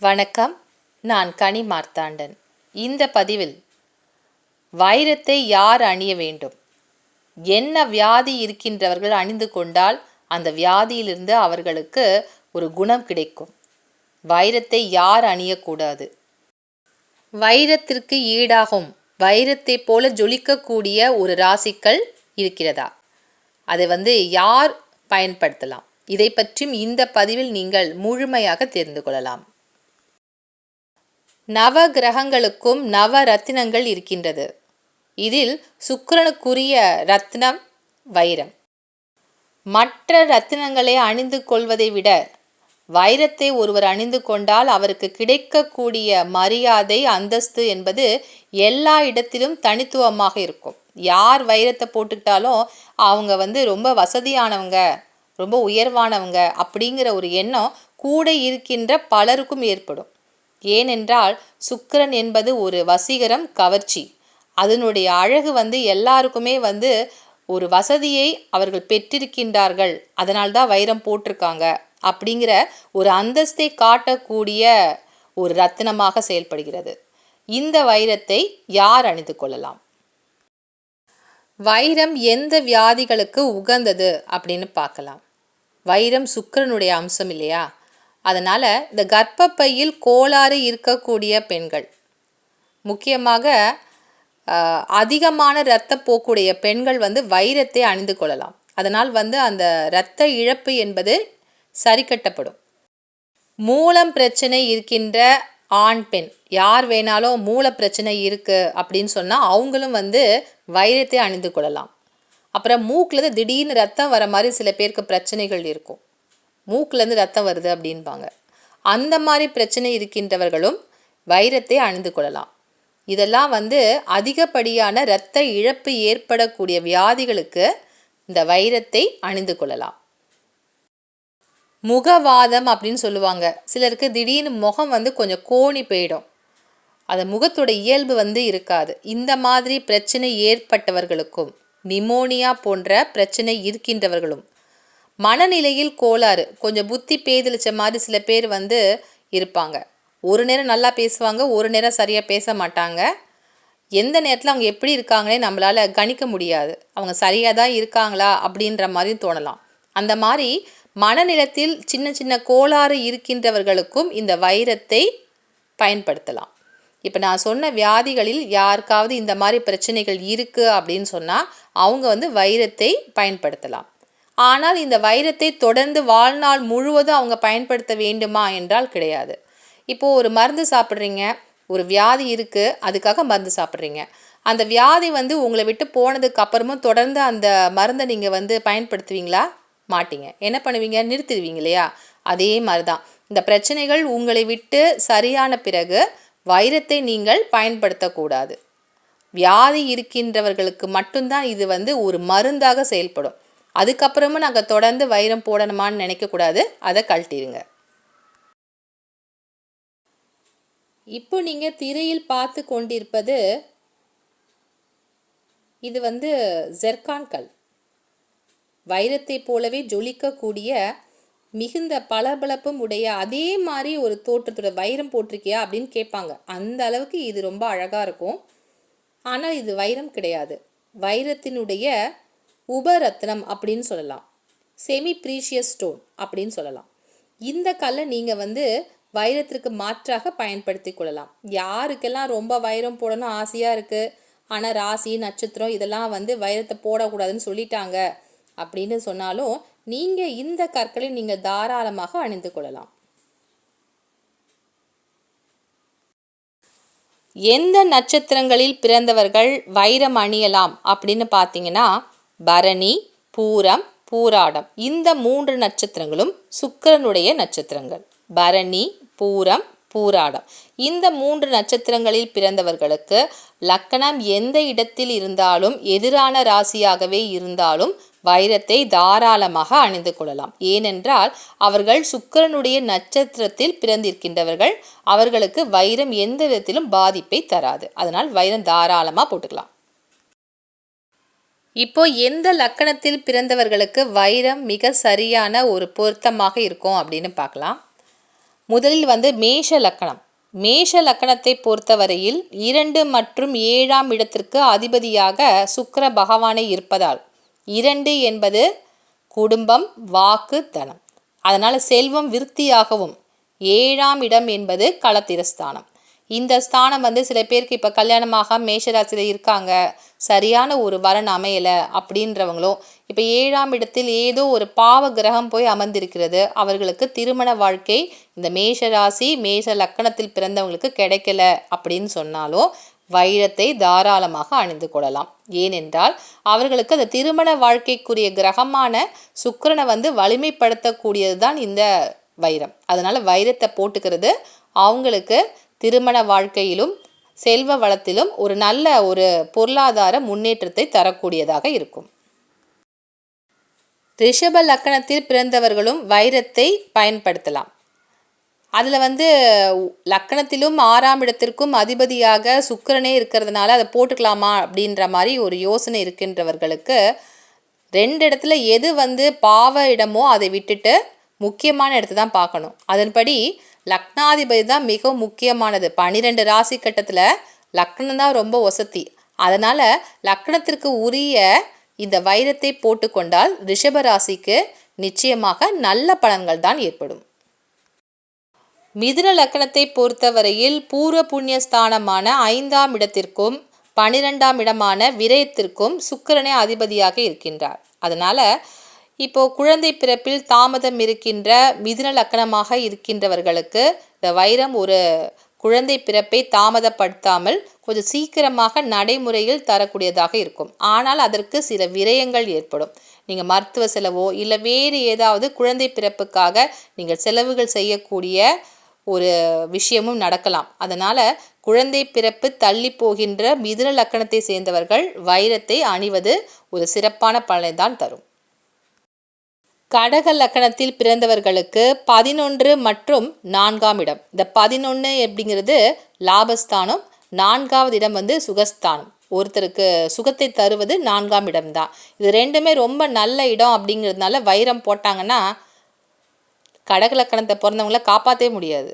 வணக்கம் நான் கனி மார்த்தாண்டன். இந்த பதிவில் வைரத்தை யார் அணிய வேண்டும்? என்ன வியாதி இருக்கின்றவர்கள் அணிந்து கொண்டால் அந்த வியாதியிலிருந்து அவர்களுக்கு ஒரு குணம் கிடைக்கும். வைரத்தை யார் அணியக்கூடாது? வைரத்திற்கு ஈடாகும் வைரத்தை போல ஜொலிக்கக்கூடிய ஒரு ராசிக்கள் இருக்கிறதா? அதை வந்து யார் பயன்படுத்தலாம்? இதை பற்றியும் இந்த பதிவில் நீங்கள் முழுமையாக தெரிந்து கொள்ளலாம். நவ கிரகங்களுக்கும் நவ ரத்தினங்கள் இருக்கின்றது. இதில் சுக்கரனுக்குரிய ரத்னம் வைரம். மற்ற ரத்தினங்களை அணிந்து கொள்வதை விட வைரத்தை ஒருவர் அணிந்து கொண்டால் அவருக்கு கிடைக்கக்கூடிய மரியாதை அந்தஸ்து என்பது எல்லா இடத்திலும் தனித்துவமாக இருக்கும். யார் வைரத்தை போட்டுக்கிட்டாலும் அவங்க வந்து ரொம்ப வசதியானவங்க ரொம்ப உயர்வானவங்க அப்படிங்கிற ஒரு எண்ணம் கூட இருக்கின்ற பலருக்கும் ஏற்படும். ஏனென்றால் சுக்கிரன் என்பது ஒரு வசீகரம் கவர்ச்சி. அதனுடைய அழகு வந்து எல்லாருக்குமே வந்து ஒரு வசதியை அவர்கள் பெற்றிருக்கின்றார்கள். அதனால்தான் வைரம் போட்டிருக்காங்க. அப்படிங்கிற ஒரு அந்தஸ்தை காட்டக்கூடிய ஒரு ரத்தினமாக செயல்படுகிறது. இந்த வைரத்தை யார் அணிந்து கொள்ளலாம்? வைரம் எந்த வியாதிகளுக்கு உகந்தது அப்படின்னு பார்க்கலாம். வைரம் சுக்கரனுடைய அம்சம் இல்லையா? அதனால் இந்த கர்ப்பப்பையில் கோளாறு இருக்கக்கூடிய பெண்கள் முக்கியமாக அதிகமான அதிகமான இரத்தப்போக்குடைய பெண்கள் வந்து வைரத்தை அணிந்து கொள்ளலாம். அதனால் வந்து அந்த இரத்த இழப்பு என்பது சரி கட்டப்படும் மூலம் பிரச்சனை இருக்கின்ற ஆண் பெண் யார் வேணாலும் மூல பிரச்சனை இருக்குது அப்படின்னு சொன்னால் அவங்களும் வந்து வைரத்தை அணிந்து கொள்ளலாம். அப்புறம் மூக்கில் திடீர்னு ரத்தம் வர மாதிரி சில பேருக்கு பிரச்சனைகள் இருக்கும். மூக்குலேருந்து ரத்தம் வருது அப்படின்பாங்க. அந்த மாதிரி பிரச்சனை இருக்கின்றவர்களும் வைரத்தை அணிந்து கொள்ளலாம். இதெல்லாம் வந்து அதிகப்படியான இரத்த இழப்பு ஏற்படக்கூடிய வியாதிகளுக்கு இந்த வைரத்தை அணிந்து கொள்ளலாம். முகவாதம் அப்படின்னு சொல்லுவாங்க. சிலருக்கு திடீர்னு முகம் வந்து கொஞ்சம் கோணி போயிடும். அந்த முகத்தோட இயல்பு வந்து இருக்காது. இந்த மாதிரி பிரச்சனை ஏற்பட்டவர்களுக்கும் நிமோனியா போன்ற பிரச்சனை இருக்கின்றவர்களும் மனநிலையில் கோளாறு. கொஞ்சம் புத்தி பேதலிச்ச மாதிரி சில பேர் வந்து இருப்பாங்க. ஒரு நேரம் நல்லா பேசுவாங்க ஒரு நேரம் சரியாக பேச மாட்டாங்க. எந்த நேரத்தில் அவங்க எப்படி இருக்காங்களே நம்மளால் கணிக்க முடியாது. அவங்க சரியாக தான் இருக்காங்களா அப்படின்ற மாதிரியும் தோணலாம். அந்த மாதிரி மனநிலத்தில் சின்ன சின்ன கோளாறு இருக்கின்றவர்களுக்கும் இந்த வைரத்தை பயன்படுத்தலாம். இப்போ நான் சொன்ன வியாதிகளில் யாருக்காவது இந்த மாதிரி பிரச்சனைகள் இருக்குது அப்படின்னு சொன்னால் அவங்க வந்து வைரத்தை பயன்படுத்தலாம். ஆனால் இந்த வைரத்தை தொடர்ந்து வாழ்நாள் முழுவதும் அவங்க பயன்படுத்த வேண்டுமா என்றால் கிடையாது. இப்போது ஒரு மருந்து சாப்பிட்றீங்க ஒரு வியாதி இருக்குது அதுக்காக மருந்து சாப்பிட்றீங்க. அந்த வியாதி வந்து உங்களை விட்டு போனதுக்கு அப்புறமும் தொடர்ந்து அந்த மருந்தை நீங்கள் வந்து பயன்படுத்துவீங்களா? மாட்டீங்க. என்ன பண்ணுவீங்க? நிறுத்திடுவீங்க இல்லையா? அதே மாதிரி தான் இந்த பிரச்சனைகள் உங்களை விட்டு சரியான பிறகு வைரத்தை நீங்கள் பயன்படுத்தக்கூடாது. வியாதி இருக்கின்றவர்களுக்கு மட்டும்தான் இது வந்து ஒரு மருந்தாக செயல்படும். அதுக்கப்புறமும் நாங்கள் தொடர்ந்து வைரம் போடணுமான்னு நினைக்கக்கூடாது. அதை கழட்டிடுங்க இப்போ நீங்கள் திரையில் பார்த்து கொண்டிருப்பது இது வந்து ஜெர்கான் கல். வைரத்தை போலவே ஜொலிக்கக்கூடிய மிகுந்த பளபளப்பும் உடைய அதே மாதிரி ஒரு தோற்றத்தோட வைரம் போட்டிருக்கியா அப்படின்னு கேட்பாங்க. அந்த அளவுக்கு இது ரொம்ப அழகாக இருக்கும். ஆனால் இது வைரம் கிடையாது. வைரத்தினுடைய உபரத்னம் அப்படின்னு சொல்லலாம். செமி ப்ரீஷியஸ் ஸ்டோன் அப்படின்னு சொல்லலாம். இந்த கல்லை நீங்கள் வந்து வைரத்திற்கு மாற்றாக பயன்படுத்தி கொள்ளலாம். யாருக்கெல்லாம் ரொம்ப வைரம் போடணும் ஆசையாக இருக்குது ஆனால் ராசி நட்சத்திரம் இதெல்லாம் வந்து வைரத்தை போடக்கூடாதுன்னு சொல்லிட்டாங்க அப்படின்னு சொன்னாலும் நீங்கள் இந்த கற்களை நீங்கள் தாராளமாக அணிந்து கொள்ளலாம். எந்த நட்சத்திரங்களில் பிறந்தவர்கள் வைரம் அணியலாம் அப்படின்னு பார்த்தீங்கன்னா பரணி பூரம் பூராடம். இந்த மூன்று நட்சத்திரங்களும் சுக்கரனுடைய நட்சத்திரங்கள். பரணி பூரம் பூராடம். இந்த மூன்று நட்சத்திரங்களில் பிறந்தவர்களுக்கு லக்கணம் எந்த இடத்தில் இருந்தாலும் எதிரான ராசியாகவே இருந்தாலும் வைரத்தை தாராளமாக அணிந்து கொள்ளலாம். ஏனென்றால் அவர்கள் சுக்கிரனுடைய நட்சத்திரத்தில் பிறந்திருக்கின்றவர்கள். அவர்களுக்கு வைரம் எந்த விதத்திலும் பாதிப்பை தராது. அதனால் வைரம் தாராளமாக போட்டுக்கலாம். இப்போ எந்த லக்கணத்தில் பிறந்தவர்களுக்கு வைரம் மிக சரியான ஒரு பொருத்தமாக இருக்கும் அப்படின்னு பார்க்கலாம். முதலில் வந்து மேஷ லக்கணம். மேஷ லக்கணத்தை பொறுத்தவரையில் இரண்டு மற்றும் ஏழாம் இடத்திற்கு அதிபதியாக சுக்கர பகவானை இருப்பதால் இரண்டு என்பது குடும்பம் வாக்கு தனம். அதனால் செல்வம் விருத்தியாகவும் ஏழாம் இடம் என்பது களத்திரஸ்தானம். இந்த ஸ்தானம் வந்து சில பேருக்கு இப்போ கல்யாணமாக மேஷராசியில் இருக்காங்க. சரியான ஒரு வரன் அமையலை அப்படின்றவங்களும் இப்போ ஏழாம் இடத்தில் ஏதோ ஒரு பாவ கிரகம் போய் அமர்ந்திருக்கிறது. அவர்களுக்கு திருமண வாழ்க்கை இந்த மேஷராசி மேஷ லக்கணத்தில் பிறந்தவங்களுக்கு கிடைக்கல அப்படின்னு சொன்னாலும் வைரத்தை தாராளமாக அணிந்து கொள்ளலாம். ஏனென்றால் அவர்களுக்கு அந்த திருமண வாழ்க்கைக்குரிய கிரகமான சுக்கரனை வந்து வலிமைப்படுத்தக்கூடியது தான் இந்த வைரம். அதனால் வைரத்தை போட்டுக்கிறது அவங்களுக்கு திருமண வாழ்க்கையிலும் செல்வ வளத்திலும் ஒரு நல்ல ஒரு பொருளாதார முன்னேற்றத்தை தரக்கூடியதாக இருக்கும். ரிஷப லக்கணத்தில் பிறந்தவர்களும் வைரத்தை பயன்படுத்தலாம். அதில் வந்து லக்கணத்திலும் ஆறாம் இடத்திற்கும் அதிபதியாக சுக்கரனே இருக்கிறதுனால அதை போட்டுக்கலாமா அப்படின்ற மாதிரி ஒரு யோசனை இருக்கின்றவர்களுக்கு ரெண்டு இடத்துல எது வந்து பாவ இடமோ அதை விட்டுட்டு முக்கியமான இடத்த தான் பார்க்கணும். அதன்படி லக்னாதிபதி தான் மிகவும் முக்கியமானது. பன்னிரெண்டு ராசி கட்டத்தில் லக்னம் தான் ரொம்ப ஒசத்தி அதனால் லக்னத்திற்கு உரிய இந்த வைரத்தை போட்டுக்கொண்டால் ரிஷப ராசிக்கு நிச்சயமாக நல்ல பலன்கள் தான் ஏற்படும். மிதுன லக்கணத்தை பொறுத்தவரையில் பூர்வ புண்ணியஸ்தானமான ஐந்தாம் இடத்திற்கும் பனிரெண்டாம் இடமான விரயத்திற்கும் சுக்கிரனே அதிபதியாக இருக்கின்றார். அதனால் இப்போது குழந்தை பிறப்பில் தாமதம் இருக்கின்ற மிதுன லக்கணமாக இருக்கின்றவர்களுக்கு இந்த வைரம் ஒரு குழந்தை பிறப்பை தாமதப்படுத்தாமல் கொஞ்சம் சீக்கிரமாக நடைமுறையில் தரக்கூடியதாக இருக்கும். ஆனால் அதற்கு சில விரயங்கள் ஏற்படும். நீங்கள் மருத்துவ செலவோ இல்லை வேறு ஏதாவது குழந்தை பிறப்புக்காக நீங்கள் செலவுகள் செய்யக்கூடிய ஒரு விஷயமும் நடக்கலாம். அதனால் குழந்தை பிறப்பு தள்ளி போகின்ற மிதுன லக்கணத்தை சேர்ந்தவர்கள் வைரத்தை அணிவது ஒரு சிறப்பான பலனை தான் தரும். கடக லக்கணத்தில் பிறந்தவர்களுக்கு பதினொன்று மற்றும் நான்காம் இடம். இந்த பதினொன்று அப்படிங்கிறது லாபஸ்தானம். நான்காவது இடம் வந்து சுகஸ்தானம். ஒருத்தருக்கு சுகத்தை தருவது நான்காம் இடம்தான். இது ரெண்டுமே ரொம்ப நல்ல இடம் அப்படிங்கிறதுனால வைரம் போட்டாங்கன்னா கடக லக்கணத்தை பிறந்தவங்கள காப்பாற்றவே முடியாது.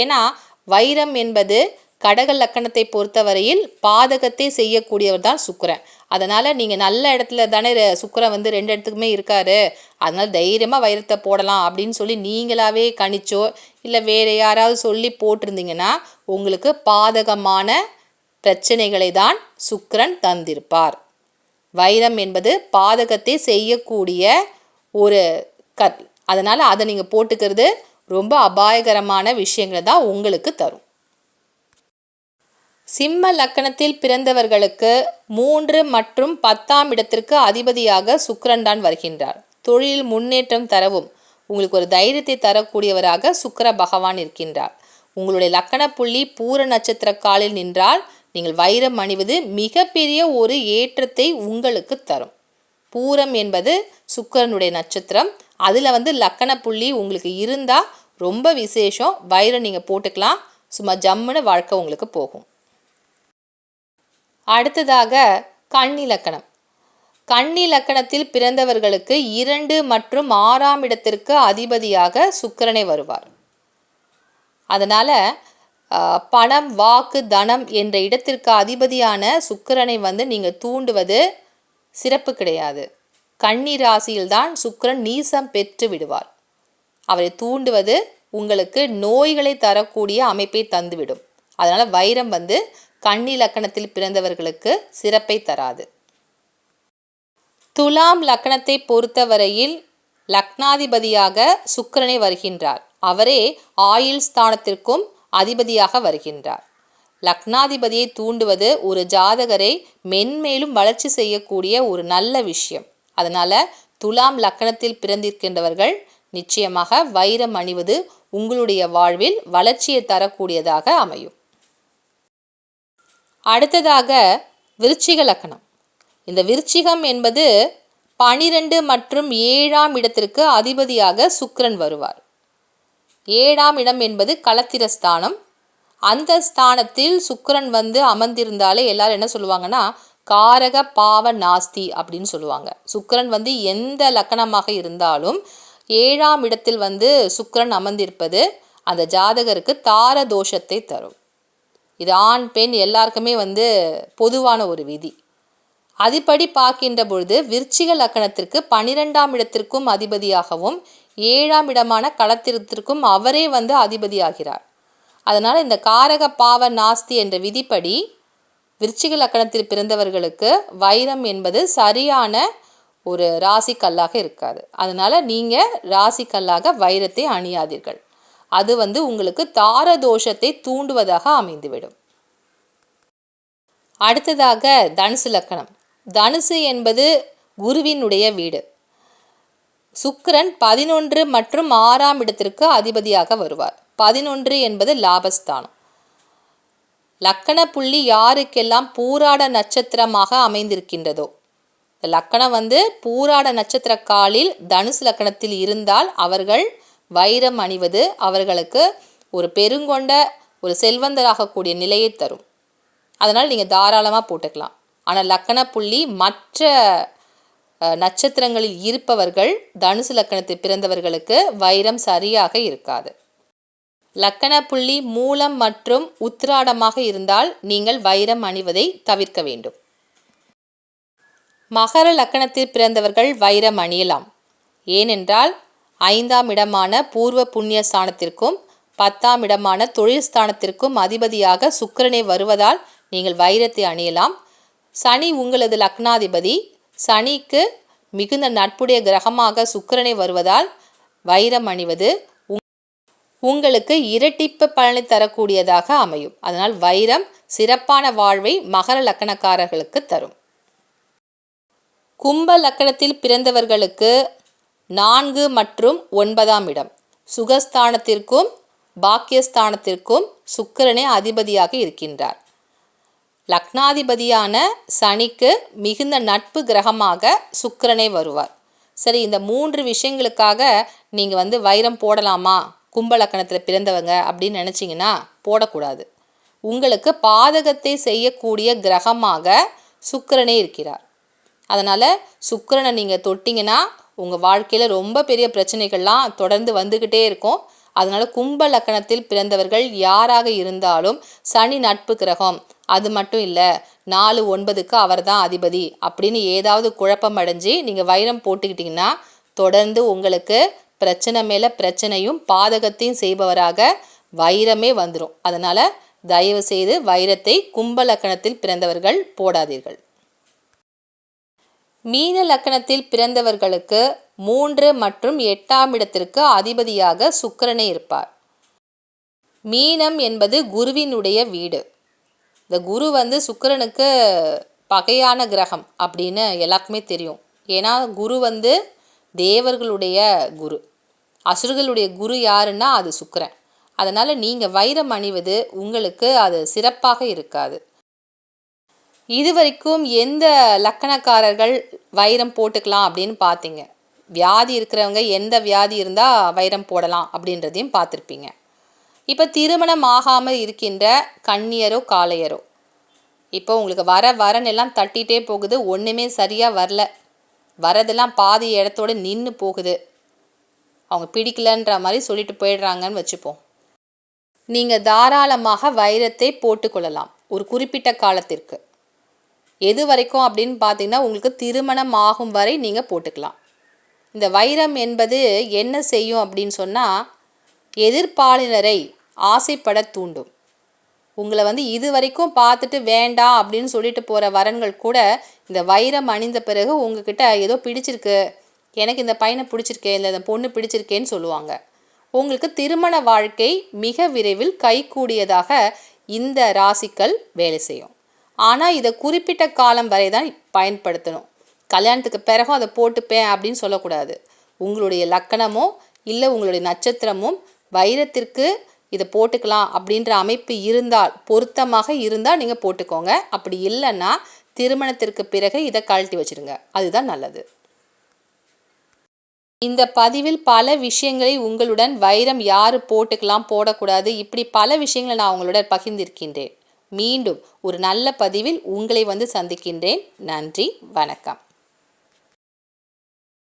ஏன்னா வைரம் என்பது கடக லக்கணத்தை பொறுத்தவரையில் பாதகத்தை செய்யக்கூடியவர் தான் சுக்கரன். அதனால் நீங்கள் நல்ல இடத்துல தானே சுக்கரன் வந்து ரெண்டு இடத்துக்குமே இருக்கார். அதனால் தைரியமாக வைரத்தை போடலாம் அப்படின்னு சொல்லி நீங்களாவே கணிச்சோ இல்லை வேறு யாராவது சொல்லி போட்டிருந்தீங்கன்னா உங்களுக்கு பாதகமான பிரச்சனைகளை தான் சுக்கரன் தந்திருப்பார். வைரம் என்பது பாதகத்தை செய்யக்கூடிய ஒரு கற் அதனால் அதை நீங்கள் போட்டுக்கிறது ரொம்ப அபாயகரமான விஷயங்களை தான் உங்களுக்கு தரும். சிம்ம லக்கணத்தில் பிறந்தவர்களுக்கு மூன்று மற்றும் பத்தாம் இடத்திற்கு அதிபதியாக சுக்கரன் தான் வருகின்றார். தொழில் முன்னேற்றம் தரவும் உங்களுக்கு ஒரு தைரியத்தை தரக்கூடியவராக சுக்கர பகவான் இருக்கின்றார். உங்களுடைய லக்கண புள்ளி பூர நட்சத்திர காலில் நின்றால் நீங்கள் வைரம் அணிவது மிகப்பெரிய ஒரு ஏற்றத்தை உங்களுக்கு தரும். பூரம் என்பது சுக்கரனுடைய நட்சத்திரம். அதில் வந்து லக்கண புள்ளி உங்களுக்கு இருந்தால் ரொம்ப விசேஷம். வைரம் நீங்கள் போட்டுக்கலாம். சும்மா ஜம்முன்னு வாழ்க்கை உங்களுக்கு போகும். அடுத்ததாக கண்ணிலக்கணம். கண்ணிலக்கணத்தில் பிறந்தவர்களுக்கு இரண்டு மற்றும் ஆறாம் இடத்திற்கு அதிபதியாக சுக்கிரனை வருவார். அதனால் பணம் வாக்கு தனம் என்ற இடத்திற்கு அதிபதியான சுக்கரனை வந்து நீங்கள் தூண்டுவது சிறப்பு கிடையாது. கன்னி ராசியில்தான் சுக்கிரன் நீசம் பெற்று விடுவார். அவரை தூண்டுவது உங்களுக்கு நோய்களை தரக்கூடிய அமைப்பை தந்துவிடும். அதனால் வைரம் வந்து கன்னி லக்கணத்தில் பிறந்தவர்களுக்கு சிறப்பை தராது. துலாம் லக்கணத்தை பொறுத்தவரையில் லக்னாதிபதியாக சுக்கிரனை வருகின்றார். அவரே ஆயுள் ஸ்தானத்திற்கும் அதிபதியாக வருகின்றார். லக்னாதிபதியை தூண்டுவது ஒரு ஜாதகரை மென்மேலும் வளர்ச்சி செய்யக்கூடிய ஒரு நல்ல விஷயம். அதனால் துலாம் லக்கணத்தில் பிறந்திருக்கின்றவர்கள் நிச்சயமாக வைரம் அணிவது உங்களுடைய வாழ்வில் வளர்ச்சியை தரக்கூடியதாக அமையும். அடுத்ததாக விருச்சிக லக்கணம். இந்த விருச்சிகம் என்பது பனிரெண்டு மற்றும் ஏழாம் இடத்திற்கு அதிபதியாக சுக்கரன் வருவார். ஏழாம் இடம் என்பது களத்திரஸ்தானம் அந்த ஸ்தானத்தில் சுக்கிரன் வந்து அமர்ந்திருந்தாலே எல்லாரும் என்ன சொல்லுவாங்கன்னா காரக பாவ நாஸ்தி அப்படின்னு சொல்லுவாங்க. சுக்கரன் வந்து எந்த லக்கணமாக இருந்தாலும் ஏழாம் இடத்தில் வந்து சுக்கரன் அமர்ந்திருப்பது அந்த ஜாதகருக்கு தார தோஷத்தை தரும். இது ஆண் பெண் எல்லாருக்குமே வந்து பொதுவான ஒரு விதி. அதுபடி பார்க்கின்ற பொழுது விருச்சிக லக்கணத்திற்கு பனிரெண்டாம் இடத்திற்கும் அதிபதியாகவும் ஏழாம் இடமான களத்திருத்திற்கும் அவரே வந்து அதிபதியாகிறார். அதனால் இந்த காரக பாவ நாஸ்தி என்ற விதிப்படி விருச்சிக லக்கணத்தில் பிறந்தவர்களுக்கு வைரம் என்பது சரியான ஒரு ராசிக்கல்லாக இருக்காது. அதனால் நீங்கள் ராசிக்கல்லாக வைரத்தை அணியாதீர்கள். அது வந்து உங்களுக்கு தார தோஷத்தை தூண்டுவதாக அமைந்துவிடும். அடுத்ததாக தனுசு லக்கணம். தனுசு என்பது குருவினுடைய வீடு. சுக்கரன் பதினொன்று மற்றும் ஆறாம் இடத்திற்கு அதிபதியாக வருவார். பதினொன்று என்பது லாபஸ்தானம். லக்கண புள்ளி யாருக்கெல்லாம் பூராட நட்சத்திரமாக அமைந்திருக்கின்றதோ லக்கணம் வந்து பூராட நட்சத்திர காலில் தனுசு லக்கணத்தில் இருந்தால் அவர்கள் வைரம் அணிவது அவர்களுக்கு ஒரு பெருங்கொண்ட ஒரு செல்வந்தராகக்கூடிய நிலையை தரும். அதனால் நீங்கள் தாராளமாக போட்டுக்கலாம். ஆனால் லக்கண புள்ளி மற்ற நட்சத்திரங்களில் இருப்பவர்கள் தனுசு லக்கணத்தில் பிறந்தவர்களுக்கு வைரம் சரியாக இருக்காது. லக்கண புள்ளி மூலம் மற்றும் உத்திராடமாக இருந்தால் நீங்கள் வைரம் அணிவதை தவிர்க்க வேண்டும். மகர லக்கணத்தில் பிறந்தவர்கள் வைரம் அணியலாம். ஏனென்றால் ஐந்தாம் இடமான பூர்வ புண்ணிய ஸ்தானத்திற்கும் பத்தாம் இடமான தொழில் ஸ்தானத்திற்கும் அதிபதியாக சுக்கிரனை வருவதால் நீங்கள் வைரத்தை அணியலாம். சனி உங்களது லக்னாதிபதி. சனிக்கு மிகுந்த நட்புடைய கிரகமாக சுக்கிரனை வருவதால் வைரம் அணிவது உங்களுக்கு இரட்டிப்பு பலனை தரக்கூடியதாக அமையும். அதனால் வைரம் சிறப்பான வாழ்வை மகர லக்கணக்காரர்களுக்கு தரும். கும்ப லக்கணத்தில் பிறந்தவர்களுக்கு நான்கு மற்றும் ஒன்பதாம் இடம். சுகஸ்தானத்திற்கும் பாக்கியஸ்தானத்திற்கும் சுக்கிரனே அதிபதியாக இருக்கின்றார். லக்னாதிபதியான சனிக்கு மிகுந்த நட்பு கிரகமாக சுக்கிரனே வருவார். சரி இந்த மூன்று விஷயங்களுக்காக நீங்கள் வந்து வைரம் போடலாமா? கும்பலக்கணத்தில் பிறந்தவங்க அப்படின்னு நினச்சிங்கன்னா போடக்கூடாது. உங்களுக்கு பாதகத்தை செய்யக்கூடிய கிரகமாக சுக்கிரனே இருக்கிறார். அதனால் சுக்கிரனை நீங்கள் தொட்டிங்கன்னா உங்கள் வாழ்க்கையில் ரொம்ப பெரிய பிரச்சனைகள்லாம் தொடர்ந்து வந்துக்கிட்டே இருக்கும். அதனால் கும்ப லக்கணத்தில் பிறந்தவர்கள் யாராக இருந்தாலும் சனி நட்பு கிரகம். அது மட்டும் இல்லை நாலு ஒன்பதுக்கு அவர் தான் அதிபதி. அப்படின்னு ஏதாவது குழப்பம் அடைஞ்சு நீங்கள் வைரம் போட்டுக்கிட்டிங்கன்னா தொடர்ந்து உங்களுக்கு பிரச்சனை மேலே பிரச்சனையும் பாதகத்தையும் செய்பவராக வைரமே வந்துடும் அதனால் தயவு செய்து வைரத்தை கும்ப லக்கணத்தில் பிறந்தவர்கள் போடாதீர்கள். மீன லக்கணத்தில் பிறந்தவர்களுக்கு மூன்று மற்றும் எட்டாம் இடத்திற்கு அதிபதியாக சுக்கிரனே இருப்பார். மீனம் என்பது குருவினுடைய வீடு. இந்த குரு வந்து சுக்கிரனுக்கு பகையான கிரகம் அப்படின்னு எல்லாருக்குமே தெரியும். ஏன்னா குரு வந்து தேவர்களுடைய குரு. அசுரர்களுடைய குரு யாருன்னா அது சுக்கரன். அதனால் நீங்கள் வைரம் அணிவது உங்களுக்கு அது சிறப்பாக இருக்காது. இதுவரைக்கும் எந்த லக்கணக்காரர்கள் வைரம் போட்டுக்கலாம் அப்படின்னு பார்த்தீங்க? வியாதி இருக்கிறவங்க எந்த வியாதி இருந்தால் வைரம் போடலாம் அப்படின்றதையும் பார்த்துருப்பீங்க. இப்போ திருமணம் ஆகாமல் இருக்கின்ற கன்னியரோ காளையரோ இப்போ உங்களுக்கு வர வரன் எல்லாம் தட்டிகிட்டே போகுது ஒன்றுமே சரியாக வரல. வரதெல்லாம் பாதி இடத்தோட நின்று போகுது. அவங்க பிடிக்கலன்ற மாதிரி சொல்லிட்டு போயிடுறாங்கன்னு வச்சுப்போம். நீங்கள் தாராளமாக வைரத்தை போட்டுக்கொள்ளலாம் ஒரு குறிப்பிட்ட காலத்திற்கு. எது வரைக்கும் அப்படின்னு பார்த்தீங்கன்னா உங்களுக்கு திருமணம் ஆகும் வரை நீங்கள் போட்டுக்கலாம். இந்த வைரம் என்பது என்ன செய்யும் அப்படின்னு சொன்னால் எதிர்ப்பாளினரை ஆசைப்பட தூண்டும். உங்களை வந்து இது வரைக்கும் பார்த்துட்டு வேண்டாம் அப்படின்னு சொல்லிட்டு போகிற வரன்கள் கூட இந்த வைரம் அணிந்த பிறகு உங்ககிட்ட ஏதோ பிடிச்சிருக்கு எனக்கு இந்த பையனை பிடிச்சிருக்கே இல்லை இந்த பொண்ணு பிடிச்சிருக்கேன்னு சொல்லுவாங்க. உங்களுக்கு திருமண வாழ்க்கை மிக விரைவில் கைகூடியதாக இந்த ராசிக்கள் வேலை செய்யும். ஆனால் இதை குறிப்பிட்ட காலம் வரை தான் பயன்படுத்தணும். கல்யாணத்துக்கு பிறகும் அதை போட்டுப்பேன் அப்படின்னு சொல்லக்கூடாது. உங்களுடைய லக்கணமோ இல்லை உங்களுடைய நட்சத்திரமும் வைரத்திற்கு இதை போட்டுக்கலாம் அப்படின்ற அமைப்பு இருந்தால் பொருத்தமாக இருந்தால் நீங்கள் போட்டுக்கோங்க. அப்படி இல்லைன்னா திருமணத்திற்கு பிறகு இதை கழட்டி வச்சுருங்க. அதுதான் நல்லது. இந்த பதிவில் பல விஷயங்களை உங்களுடன் வைரம் யார் போட்டுக்கலாம் போடக்கூடாது இப்படி பல விஷயங்களை நான் உங்களுடன் பகிர்ந்திருக்கின்றேன். மீண்டும் ஒரு நல்ல பதிவில் உங்களை வந்து சந்திக்கின்றேன். நன்றி வணக்கம்.